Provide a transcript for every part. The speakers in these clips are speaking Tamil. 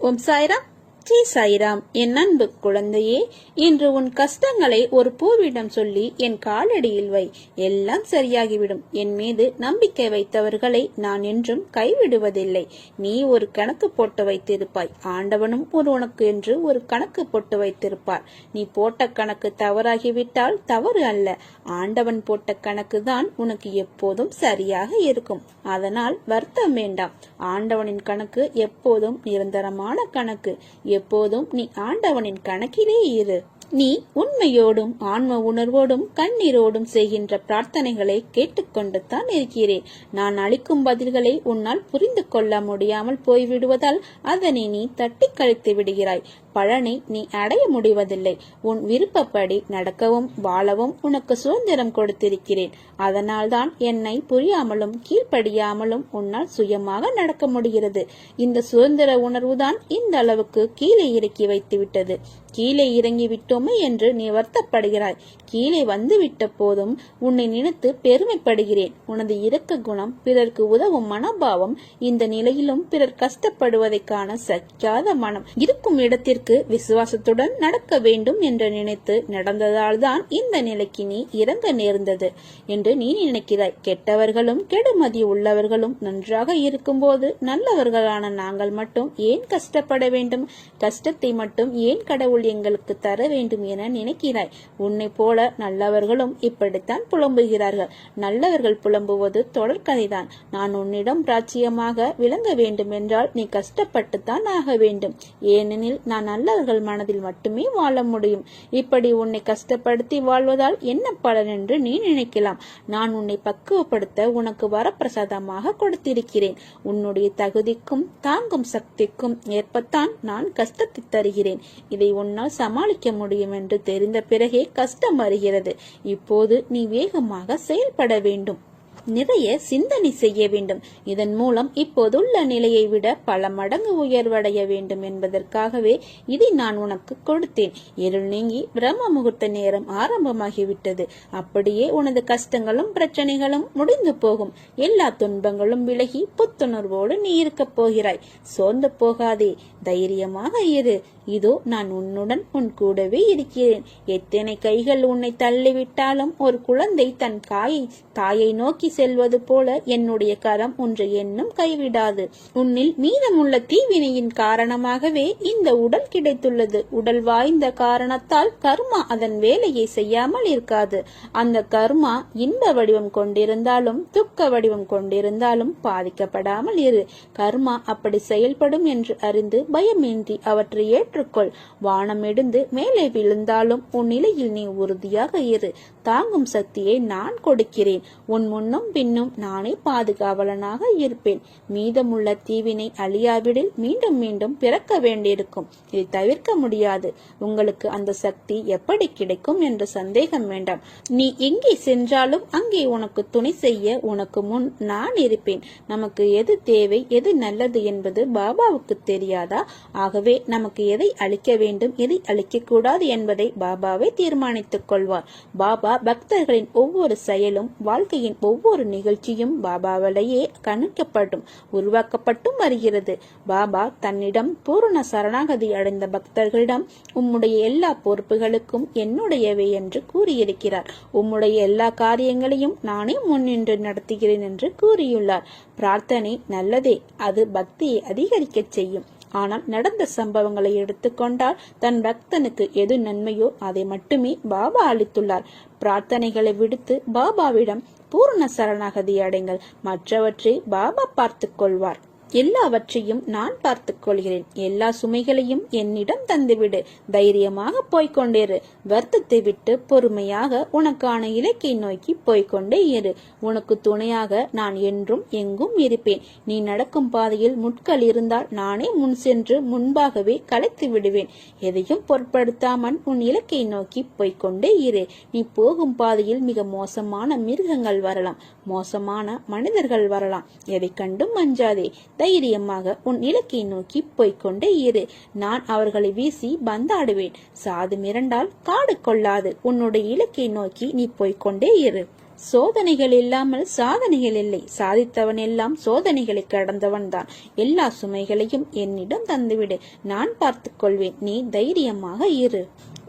ஓம் சாய்ராம் ஜி சாய்ராம் என் அன்பு குழந்தையே இன்று உன் கஷ்டங்களை ஒரு பூவிடம் சொல்லி என் காலடியில் வை. எல்லாம் சரியாகிவிடும். என் மீது நம்பிக்கை வைத்தவர்களை நான் என்றும் கைவிடுவதில்லை. நீ ஒரு கணக்கு போட்டு வைத்திருப்பாய். ஆண்டவனும் ஒரு உனக்கு என்று ஒரு கணக்கு போட்டு வைத்திருப்பார். நீ போட்ட கணக்கு தவறாகிவிட்டால் தவறு அல்ல. ஆண்டவன் போட்ட கணக்கு தான் உனக்கு எப்போதும் சரியாக இருக்கும். அதனால் வருத்தம் வேண்டாம். ஆண்டவனின் கணக்கு எப்போதும் நிரந்தரமான கணக்கு. எப்போதும் நீ ஆண்டவனின் கணக்கிலே இரு. நீ உண்மையோடும் ஆன்ம உணர்வோடும் கண்ணீரோடும் செய்கின்ற பிரார்த்தனைகளை கேட்டுக்கொண்டு தான் இருக்கிறேன். நான் அளிக்கும் பதில்களை உன்னால் புரிந்து கொள்ள முடியாமல் போய்விடுவதால் அதனை நீ தட்டி கழித்து விடுகிறாய். பழனை நீ அடைய முடிவதில்லை. உன் விருப்பப்படி நடக்கவும் வாழவும் உனக்கு சுதந்திரம் கொடுத்திருக்கிறேன். அதனால்தான் என்னை புரியாமலும் கீழ்ப்படியாமலும் உன்னால் சுயமாக நடக்க முடிகிறது. இந்த சுதந்திர உணர்வுதான் இந்த அளவுக்கு கீழே இறக்கி வைத்துவிட்டது. கீழே இறங்கி விட்டோமே என்று நீ வருத்தப்படுகிறாய். கீழே வந்து விட்ட போதும் உன்னை நினைத்து பெருமைப்படுகிறேன். உனது இரக்க குணம் பிறர்க்கு உதவும் மனோபாவம் இந்த நிலையிலும் பிறர் கஷ்டப்படுவதைக்கான சக்காத மனம். இருக்கும் இடத்திற்கு விசுவாசத்துடன் நடக்க வேண்டும் என்று நினைத்து நடந்ததால் தான் இந்த நிலைக்கு நீ இறங்க நேர்ந்தது என்று நீ நினைக்கிறாய். கெட்டவர்களும் கெடுமதி உள்ளவர்களும் நன்றாக இருக்கும்போது நல்லவர்களான நாங்கள் மட்டும் ஏன் கஷ்டப்பட வேண்டும்? கஷ்டத்தை மட்டும் ஏன் கடவுள் எங்களுக்கு தர வேண்டும் என நினைக்கிறாய்? உன்னை போல நல்லவர்களும் இப்படித்தான் புலம்புகிறார்கள். நல்லவர்கள் புலம்புவது தொடர்கதைதான் நான் உன்னிடம் ராஜ்யமாக விளங்க வேண்டும் என்றால் நீ கஷ்டப்பட்டுத்தான் ஆக வேண்டும். ஏனெனில் நான் நல்லவர்கள் மனதில் மட்டுமே வாழ முடியும். இப்படி உன்னை கஷ்டப்படுத்தி வாழ்வதால் என்ன பலன் என்று நீ நினைக்கலாம். நான் உன்னை பக்குவப்படுத்த உனக்கு வரப்பிரசாதமாக கொடுத்திருக்கிறேன். உன்னுடைய தகுதிக்கும் தாங்கும் சக்திக்கும் ஏற்பத்தான் நான் கஷ்டத்தை தருகிறேன். இதை உன்னால் சமாளிக்க முடியும் என்று தெரிந்த பிறகே கஷ்டம் வருகிறது. இப்போது நீ வேகமாக செயல்பட வேண்டும். நிறைய சிந்தனை செய்ய வேண்டும். இதன் மூலம் இப்போதுள்ள நிலையை விட பல மடங்கு உயர்வடைய வேண்டும் என்பதற்காகவே இதை நான் உனக்கு கொடுத்தேன். இருள் நீங்கி பிரம்ம முகூர்த்த நேரம் ஆரம்பமாகிவிட்டது. அப்படியே உனது கஷ்டங்களும் பிரச்சனைகளும் முடிந்து போகும். எல்லா துன்பங்களும் விலகி புத்துணர்வோடு நீ இருக்கப் போகிறாய். சோர்ந்து போகாதே. தைரியமாக இரு. இதோ நான் உன்னுடன் உன் கூடவே இருக்கிறேன். எத்தனை கைகள் உன்னை தள்ளிவிட்டாலும் ஒரு குழந்தை தன் காயை தாயை நோக்கி செல்வது போல என்னுடைய கரம் ஒன்று என்னும் கைவிடாது. உன்னில் மீதமுள்ள தீவினையின் காரணமாகவே இந்த உடல் கிடைத்துள்ளது. உடல் வாய்ந்த காரணத்தால் கர்மா அதன் வேலையை செய்யாமல் இருக்காது. அந்த கர்மா இன்ப வடிவம் கொண்டிருந்தாலும் துக்க வடிவம் கொண்டிருந்தாலும் பாதிக்கப்படாமல் இரு. கர்மா அப்படி செயல்படும் என்று அறிந்து பயமின்றி அவற்றை ஏற்றுக்கொள். வானம் எடுந்து மேலே விழுந்தாலும் உன் நிலையில் நீ உறுதியாக இரு. தாங்கும் சக்தியை நான் கொடுக்கிறேன். உன் முன் முன்னும் பின்னும் நானே பாதுகாவலனாக இருப்பேன். மீதமுள்ள தீவினை அழியாவிடில் மீண்டும் மீண்டும் பிறக்க வேண்டியிருக்கும். இதை தவிர்க்க முடியாது. உங்களுக்கு அந்த சக்தி எப்படி கிடைக்கும் என்ற சந்தேகம் வேண்டாம். நீ எங்கே சென்றாலும் அங்கே உனக்கு துணை செய்ய உனக்கு முன் நான் இருப்பேன். நமக்கு எது தேவை எது நல்லது என்பது பாபாவுக்கு தெரியாதா? ஆகவே நமக்கு எதை அளிக்க வேண்டும் எதை அளிக்க கூடாது என்பதை பாபாவே தீர்மானித்துக் கொள்வார். பாபா பக்தர்களின் ஒவ்வொரு செயலும் வாழ்க்கையின் ஒவ்வொரு ஒவ்வொரு நிகழ்ச்சியும் பாபாவிலேயே கணிக்கப்பட்டும் உருவாக்கப்பட்டும் வருகிறது. பாபா தன்னிடம் பூரண சரணாகதி அடைந்த பக்தர்களிடம் உம்முடைய எல்லா பொறுப்புகளுக்கும் என்னுடையவை என்று கூறியிருக்கிறார். உம்முடைய எல்லா காரியங்களையும் நானே முன்னின்று நடத்துகிறேன் என்று கூறியுள்ளார். பிரார்த்தனை நல்லதே அது பக்தியை அதிகரிக்கச் செய்யும். ஆனால் நடந்த சம்பவங்களை எடுத்துக்கொண்டால் தன் பக்தனுக்கு எது நன்மையோ அதை மட்டுமே பாபா அளித்துள்ளார். பிரார்த்தனைகளை விடுத்து பாபாவிடம் பூர்ண சரணாகதி அடைங்கள். மற்றவற்றை பாபா பார்த்துக் கொள்வார். எல்லாவற்றையும் நான் பார்த்துக் கொள்கிறேன். எல்லா சுமைகளையும் என்னிடம் தந்துவிடு. தைரியமாக போய்கொண்டிரு வருத்தத்தை விட்டு பொறுமையாக உனக்கான இலக்கை நோக்கி போய்கொண்டே இரு. உனக்கு துணையாக நான் என்றும் எங்கும் இருப்பேன். நீ நடக்கும் பாதையில் முட்கள் இருந்தால் நானே முன் சென்று முன்பாகவே கலைத்து விடுவேன். எதையும் பொருட்படுத்தாமல் உன் இலக்கை நோக்கி போய்கொண்டே இரு. நீ போகும் பாதையில் மிக மோசமான மிருகங்கள் வரலாம். மோசமான மனிதர்கள் வரலாம். எதை கண்டும் அஞ்சாதே. தைரியமாக உன் இலக்கை நோக்கி போய்கொண்டே இரு. நான் அவர்களை வீசி பந்தாடுவேன். சாது மிரண்டால் காடு கொள்ளாது. உன்னுடைய இலக்கை நோக்கி நீ போய்கொண்டே இரு. சோதனைகள் இல்லாமல் சாதனைகள் இல்லை. சாதித்தவன் எல்லாம் சோதனைகளை கடந்தவன்தான் எல்லா சுமைகளையும் என்னிடம் தந்துவிடு. நான் பார்த்துக்கொள்வேன். நீ தைரியமாக இரு.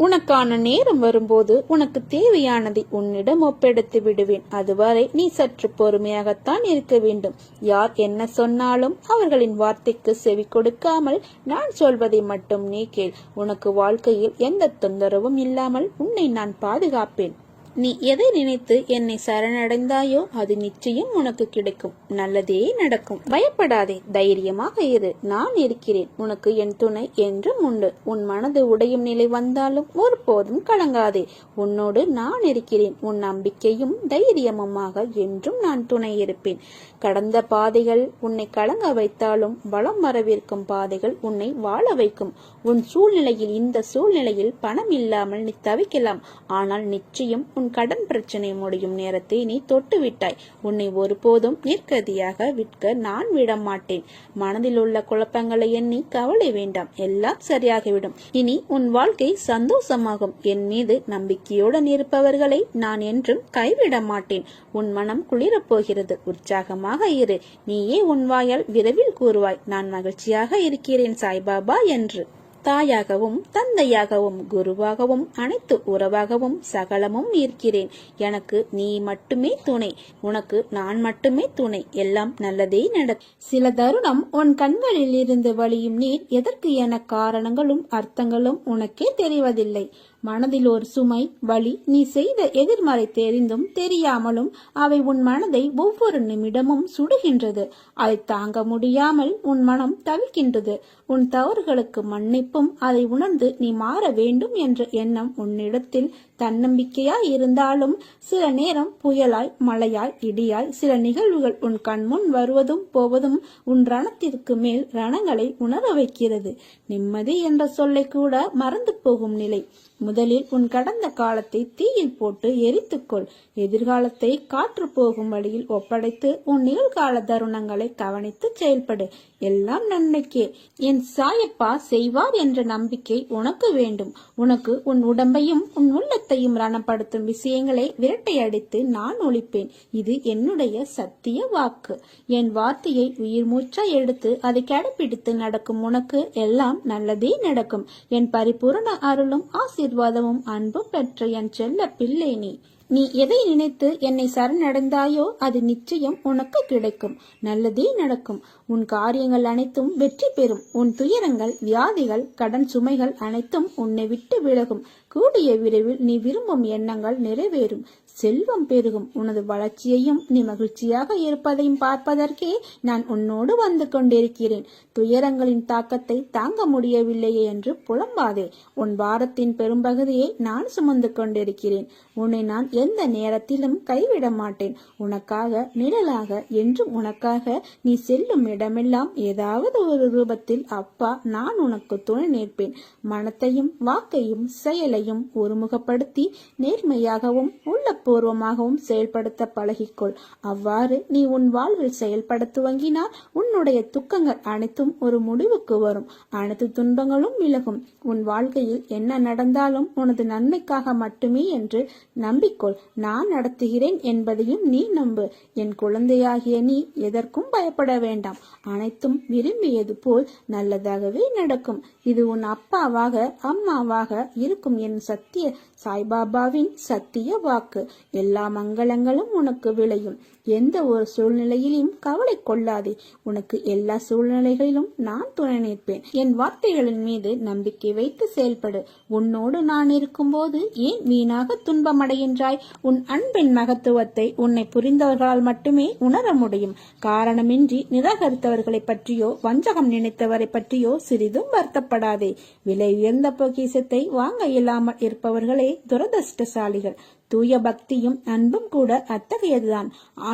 உனக்கான நேரம் வரும்போது உனக்கு தேவையானதை உன்னிடம் ஒப்பெடுத்து விடுவேன். அதுவரை நீ சற்று பொறுமையாகத்தான் இருக்க வேண்டும். யார் என்ன சொன்னாலும் அவர்களின் வார்த்தைக்கு செவி கொடுக்காமல் நான் சொல்வதை மட்டும் நீ கேள். உனக்கு வாழ்க்கையில் எந்த தொந்தரவும் இல்லாமல் உன்னை நான் பாதுகாப்பேன். நீ எதை நினைத்து என்னை சரணடைந்தாயோ அது நிச்சயம் உனக்கு கிடைக்கும். நல்லதே நடக்கும். பயப்படாதே. தைரியமாக இரு. நான் இருக்கிறேன். உனக்கு என் துணை என்றும் உண்டு. உன் மனது உடையும் நிலை வந்தாலும் ஒருபோதும் கலங்காதே. உன்னோடு நான் இருக்கிறேன். உன் நம்பிக்கையும் தைரியமுமாக என்றும் நான் துணை இருப்பேன். கடந்த பாதைகள் உன்னை கலங்க வைத்தாலும் பலம் வரவிருக்கும் பாதைகள் உன்னை வாழ வைக்கும். உன் சூழ்நிலையில் இந்த சூழ்நிலையில் பணம் இல்லாமல் நீ தவிக்கலாம். ஆனால் நிச்சயம் உன் கடன் பிரச்சனை முடியும் நேரத்தை நீ தொட்டு விட்டாய் உன்னை ஒருபோதும் நிற்கதியாக விற்க நான் விட மாட்டேன் மனதில் உள்ள குழப்பங்களை எண்ணி கவலை வேண்டாம். எல்லாம் சரியாகிவிடும். இனி உன் வாழ்க்கை சந்தோஷமாகும். என் மீது நம்பிக்கையுடன் இருப்பவர்களை நான் என்றும் கைவிட மாட்டேன் உன் மனம் குளிரப் போகிறது உற்சாகமாக இரு. நீயே உன் வாயால் விரைவில் கூறுவாய். நான் மகிழ்ச்சியாக இருக்கிறேன் சாய்பாபா என்று. தாயாகவும் தந்தையாகவும் குருவாகவும் அனைத்து உறவாகவும் சகலமும் இருக்கிறேன். எனக்கு நீ மட்டுமே துணை. உனக்கு நான் மட்டுமே துணை. எல்லாம் நல்லதே நடக்கும். சில தருணம் உன் கண்களில் இருந்து வழியும் நீர். எதற்கு என காரணங்களும் அர்த்தங்களும் உனக்கே தெரிவதில்லை. மனதில் ஒரு சுமை வலி நீ செய்த எதிர்மறை தெரிந்தும் தெரியாமலும் அவை உன் மனதை ஒவ்வொரு நிமிடமும் சுடுகின்றது. அதை தாங்க முடியாமல் உன் மனம் தவிக்கின்றது. உன் தவறுகளுக்கு மன்னிப்பும் அதை உணர்ந்து நீ மாற வேண்டும் என்ற எண்ணம் உன்னிடத்தில் தன்னம்பிக்கையாய் இருந்தாலும் சில நேரம் புயலாய் மழையாய் இடியாய் சில நிகழ்வுகள் உன் கண்முன் வருவதும் போவதும் உன் ரணத்திற்கு மேல் ரணங்களை உணர வைக்கிறது. நிம்மதி என்ற சொல்லை கூட மறந்து போகும் நிலை. முதலில் உன் கடந்த காலத்தை தீயில் போட்டு எரித்துக்கொள். எதிர்காலத்தை காற்று போகும் வழியில் ஒப்படைத்து உன் நிகழ்கால தருணங்களை கவனித்து செயல்படு. எல்லாம் நன்மைக்கே. என் சாயப்பா செய்வார் என்ற நம்பிக்கை உனக்கு வேண்டும். உனக்கு உன் உடம்பையும் உன் உள்ளத்தையும் ரணப்படுத்தும் விஷயங்களை விரட்டையடித்து நான் ஒழிப்பேன். இது என்னுடைய சத்திய வாக்கு. என் வார்த்தையை உயிர் மூச்சா எடுத்து அதை கடைபிடித்து நடக்கும் உனக்கு எல்லாம் நல்லதே நடக்கும். என் பரிபூரண அருளும் ஆசீர்வாதமும் அன்பும் பெற்ற என் செல்ல பிள்ளை நீ. நீ எதை நினைத்து என்னை சரணடைந்தாயோ அது நிச்சயம் உனக்கு கிடைக்கும். நல்லதே நடக்கும். உன் காரியங்கள் அனைத்தும் வெற்றி பெறும். உன் துயரங்கள் வியாதிகள் கடன் சுமைகள் அனைத்தும் உன்னை விட்டு விலகும். கூடிய விரைவில் நீ விரும்பும் எண்ணங்கள் நிறைவேறும். செல்வம் பெருகும். உனது வளர்ச்சியையும் நீ மகிழ்ச்சியாக இருப்பதையும் பார்ப்பதற்கே நான் உன்னோடு வந்து கொண்டிருக்கிறேன். துயரங்களின் தாக்கத்தை தாங்க முடியவில்லையே என்று புலம்பாதே. உன் வாரத்தின் பெரும்பகுதியை நான் சுமந்து கொண்டிருக்கிறேன். உன்னை நான் எந்த நேரத்திலும் கைவிட மாட்டேன். உனக்காக நிழலாக என்றும் உனக்காக நீ செல்லும் இடமெல்லாம் ஏதாவது ஒரு ரூபத்தில் அப்பா நான் உனக்கு துணை நிற்பேன். மனத்தையும் வாக்கையும் செயலையும் ஒருமுகப்படுத்தி நேர்மையாகவும் உள்ள பூர்வமாகவும் செயல்படுத்த பழகிக்கொள். அவ்வாறு நீ உன் வாழ்வில் செயல்பட துவங்கினால் உன்னுடைய துக்கங்கள் அனைத்தும் ஒரு முடிவுக்கு வரும். அனைத்து துன்பங்களும் விலகும். உன் வாழ்க்கையில் என்ன நடந்தாலும் உனது நன்மைக்காக மட்டுமே என்று நம்பிக்கொள். நான் நடத்துகிறேன் என்பதையும் நீ நம்பு. என் குழந்தையாகிய நீ எதற்கும் பயப்பட வேண்டாம். அனைத்தும் விரும்பியது போல் நல்லதாகவே நடக்கும். இது உன் அப்பாவாக அம்மாவாக இருக்கும் என் சத்திய சாய்பாபாவின் சத்திய வாக்கு. எல்லா மங்களங்களும் உனக்கு விளையும். எந்த ஒரு சூழ்நிலையிலும் கவலை கொள்ளாதே. உனக்கு எல்லா சூழ்நிலைகளிலும் நான் துணை நிற்பேன். என் வார்த்தைகளின் மீது நம்பிக்கை வைத்து செயல்படு. உன்னோடு நான் இருக்கும்போது ஏன் வீணாக துன்பமடைகின்றாய்? உன் அன்பின் மகத்துவத்தை உன்னை புரிந்தவர்களால் மட்டுமே உணர முடியும். காரணமின்றி நிராகரித்தவர்களை பற்றியோ வஞ்சகம் நினைத்தவரை பற்றியோ சிறிதும் வருத்தப்படாதே. விலை உயர்ந்த பொக்கிசத்தை வாங்க இயலாமல் இருப்பவர்களே துரதிருஷ்டசாலிகள். தூய பக்தியும் அன்பும் கூட அத்தகையதுதான்.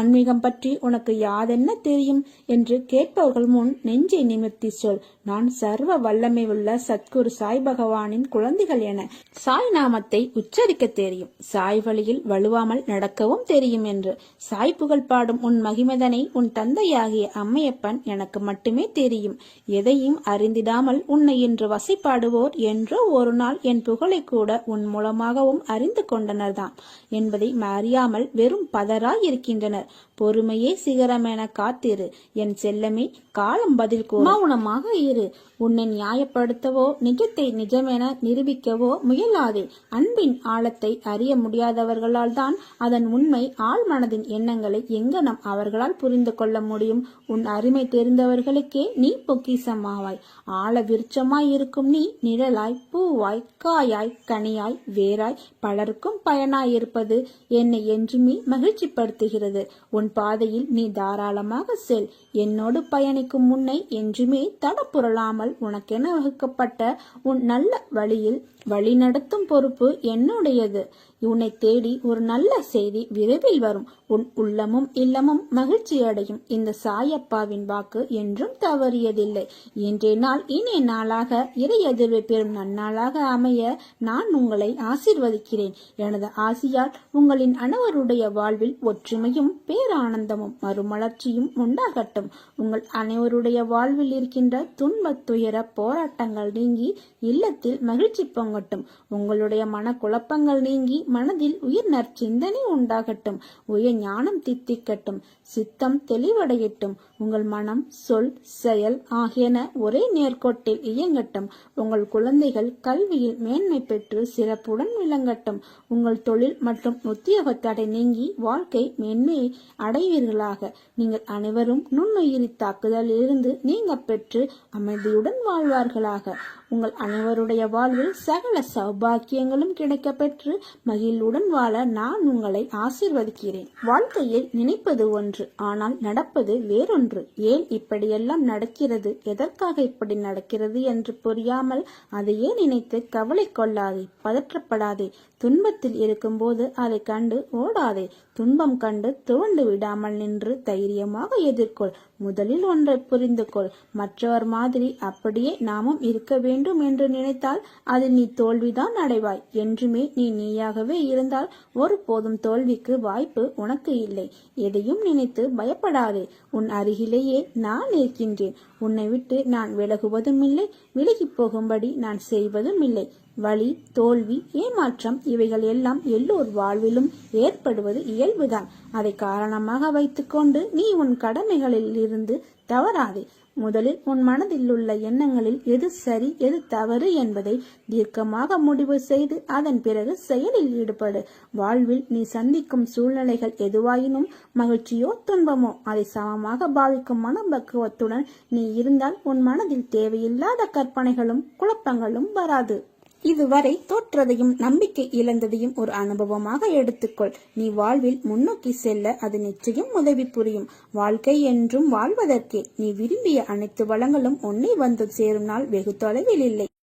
ஆன்மீகம் பற்றி உனக்கு யாதென்ன தெரியும் என்று கேட்பவர்கள் முன் நெஞ்சை நிமிர்த்தி சொல். நான் சர்வ வல்லமை உள்ள சத்குரு சாய் பகவானின் குழந்தைகள் என சாய் நாமத்தை உச்சரிக்க தெரியும். சாய் வழியில் வலுவாமல் நடக்கவும் தெரியும் என்று. சாய் புகழ் பாடும் உன் மகிமதனை உன் தந்தையாகிய அம்மையப்பன் எனக்கு மட்டுமே தெரியும். எதையும் அறிந்திடாமல் உன்னை இன்று வசைப்பாடுவோர் என்றோ ஒரு நாள் என் புகழை கூட உன் மூலமாகவும் அறிந்து கொண்டனர்தான் என்பதை அறியாமல் வெறும் பதராய் இருக்கின்றனர். பொறுமையே சிகரமென காத்திரு. என் செல்லமே காலம் பதில் மௌனமாக இரு. உன்னை நியாயப்படுத்தவோ நிஜத்தை நிஜமென நிரூபிக்கவோ முயலாதே. அன்பின் ஆழத்தை அறிய முடியாதவர்களால் தான் அதன் உண்மை ஆழ்மனதின் எண்ணங்களை எங்கனம் அவர்களால் புரிந்து கொள்ள முடியும். உன் அருமை தெரிந்தவர்களுக்கே நீ பொக்கிசமாவாய் ஆழ விருட்சமாய் இருக்கும் நீ நிழலாய் பூவாய் காயாய் கனியாய் வேராய் பலருக்கும் பயனாய் இருப்பது என்னை என்றுமே மகிழ்ச்சிப்படுத்துகிறது. உன் பாதையில் நீ தாராளமாக செல். என்னோடு பயணிக்கும் முன்னை என்றுமே தடப்புரளாமல் உனக்கென வகுக்கப்பட்ட உன் நல்ல வழியில் வழிநடத்தும் பொறுப்பு என்னுடையது. உன்னை தேடி ஒரு நல்ல செய்தி விரைவில் வரும். உன் உள்ளமும் இல்லமும் மகிழ்ச்சி அடையும் இந்த சாயப்பாவின் வாக்கு என்றும் தவறியதில்லை. இன்றைய நாள் இனிய நாளாக இறை எதிர்வை பெறும் நன்னாளாக அமைய நான் உங்களை ஆசிர்வதிக்கிறேன். எனது ஆசியால் உங்களின் அனைவருடைய வாழ்வில் ஒற்றுமையும் பேரானந்தமும் மறுமலர்ச்சியும் உண்டாகட்டும். உங்கள் அனைவருடைய வாழ்வில் இருக்கின்ற துன்ப துயர போராட்டங்கள் நீங்கி இல்லத்தில் மகிழ்ச்சி பொங்கட்டும் உங்களுடைய மனக்குழப்பங்கள் நீங்கி மனதில் உயிர் நற்சிந்தனை உண்டாகட்டும். உயர் ஞானம் தித்திக்கட்டும். சித்தம் தெளிவடையட்டும். உங்கள் மனம் சொல் செயல் ஆகியன ஒரே நேர்கோட்டில் இயங்கட்டும். உங்கள் குழந்தைகள் கல்வியில் மேன்மை பெற்று சிறப்புடன் விளங்கட்டும். உங்கள் தொழில் மற்றும் உத்தியோக தடை நீங்கி வாழ்க்கை மேன்மையை அடைவீர்களாக. நீங்கள் அனைவரும் நுண்ணுயிரி தாக்குதலில் இருந்து நீங்க பெற்று அமைதியுடன் வாழ்வார்களாக. உங்கள் அனைவருடைய வாழ்வில் சகல சௌபாக்கியங்களும் கிடைக்க பெற்று மகிழ்வுடன் வாழ நான் உங்களை ஆசிர்வதிக்கிறேன். வாழ்க்கையில் நினைப்பது ஒன்று ஆனால் நடப்பது வேறொன்று. ஏன் இப்படியெல்லாம் நடக்கிறது? எதற்காக இப்படி நடக்கிறது என்று புரியாமல் அதையே நினைத்து கவலை கொள்ளாதே பதற்றப்படாதே. துன்பத்தில் இருக்கும்போது அதை கண்டு ஓடாதே. துன்பம் கண்டு துவண்டு விடாமல் நின்று தைரியமாக எதிர்கொள். முதலில் ஒன்றை புரிந்து கொள் மற்றவர் மாதிரி அப்படியே நாமும் இருக்க வேண்டும். வேண்டும் என்று நினைத்தால் அதில் நீ தோல்விதான் அடைவாய். என்றுமே நீ நீயாகவே இருந்தால் ஒருபோதும் தோல்விக்கு வாய்ப்பு உனக்கு இல்லை. எதையும் நினைத்து பயப்படாதே. உன் அருகிலேயே நான் இருக்கின்றேன். உன்னை விட்டு நான் விலகுவதும் இல்லை விலகி போகும்படி நான் செய்வதும் இல்லை வலி தோல்வி ஏமாற்றம் இவைகள் எல்லாம் எல்லோர் வாழ்விலும் ஏற்படுவது இயல்புதான். அதை காரணமாக வைத்துக்கொண்டு நீ உன் கடமைகளில் இருந்து தவறாதே. முதலில் உன் மனதில் உள்ள எண்ணங்களில் எது சரி எது தவறு என்பதை தீர்க்கமாக முடிவு செய்து அதன் பிறகு செயலில் ஈடுபடு. வாழ்வில் நீ சந்திக்கும் சூழ்நிலைகள் எதுவாயினும் மகிழ்ச்சியோ துன்பமோ அதை சமமாக பாவிக்கும் மனப்பக்குவத்துடன் நீ இருந்தால் உன் மனதில் தேவையில்லாத கற்பனைகளும் குழப்பங்களும் வராது. இதுவரை தோற்றதையும் நம்பிக்கை இழந்ததையும் ஒரு அனுபவமாக எடுத்துக்கொள். நீ வாழ்வில் முன்னோக்கி செல்ல அது நிச்சயம் உதவி புரியும். வாழ்க்கை என்றும் வாழ்வதற்கே நீ விரும்பிய அனைத்து வளங்களும் உன்னை வந்து சேரும். நாள் வெகு தொலைவில் இல்லை.